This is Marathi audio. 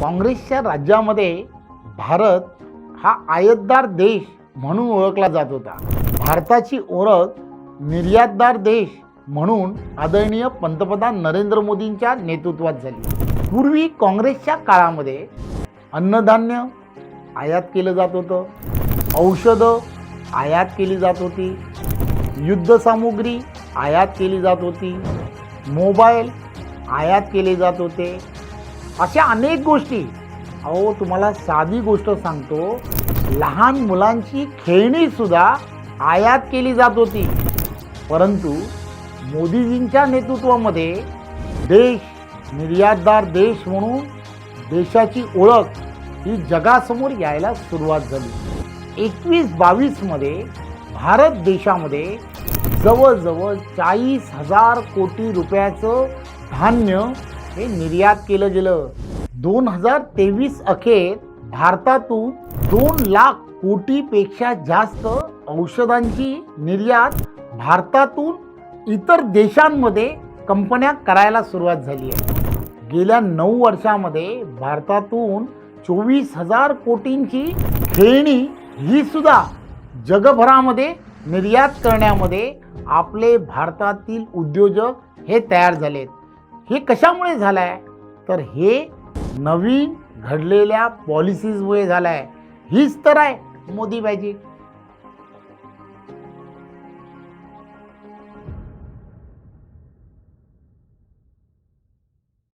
काँग्रेसच्या राज्यामध्ये भारत हा आयतदार देश म्हणून ओळखला जात होता. भारताची ओळख निर्यातदार देश म्हणून आदरणीय पंतप्रधान नरेंद्र मोदींच्या नेतृत्वात झाली. पूर्वी काँग्रेसच्या काळामध्ये अन्नधान्य आयात केलं जात होतं औषधं आयात केली जात होती युद्धसामुग्री आयात केली जात होती मोबाईल आयात केले जात होते अशा अनेक गोष्टी. अहो तुम्हाला साधी गोष्ट सांगतो. लहान मुलांची खेळणीसुद्धा आयात केली जात होती. परंतु मोदीजींच्या नेतृत्वामध्ये देश निर्यातदार देश म्हणून देशाची ओळख ही जगासमोर यायला सुरुवात झाली. एकवीस बावीसमध्ये भारत देशामध्ये जवळजवळ चाळीस हजार कोटी रुपयाचं धान्य हे निर्यात केलं गेलं. दोन हजार तेवीस अखेर भारतातून दोन लाख कोटीपेक्षा जास्त औषधांची निर्यात भारतातून इतर देशांमध्ये कंपन्या करायला सुरुवात झाली आहे. गेल्या नऊ वर्षामध्ये भारतातून चोवीस हजार कोटींची खेळणी ही सुद्धा जगभरामध्ये निर्यात करण्यामध्ये आपले भारतातील उद्योजक हे तयार झालेत. हे कशामुळे झालं आहे तर हे नवीन घडलेल्या पॉलिसीजमुळे झालं आहे हीच तर आहे मोदी मॅजिक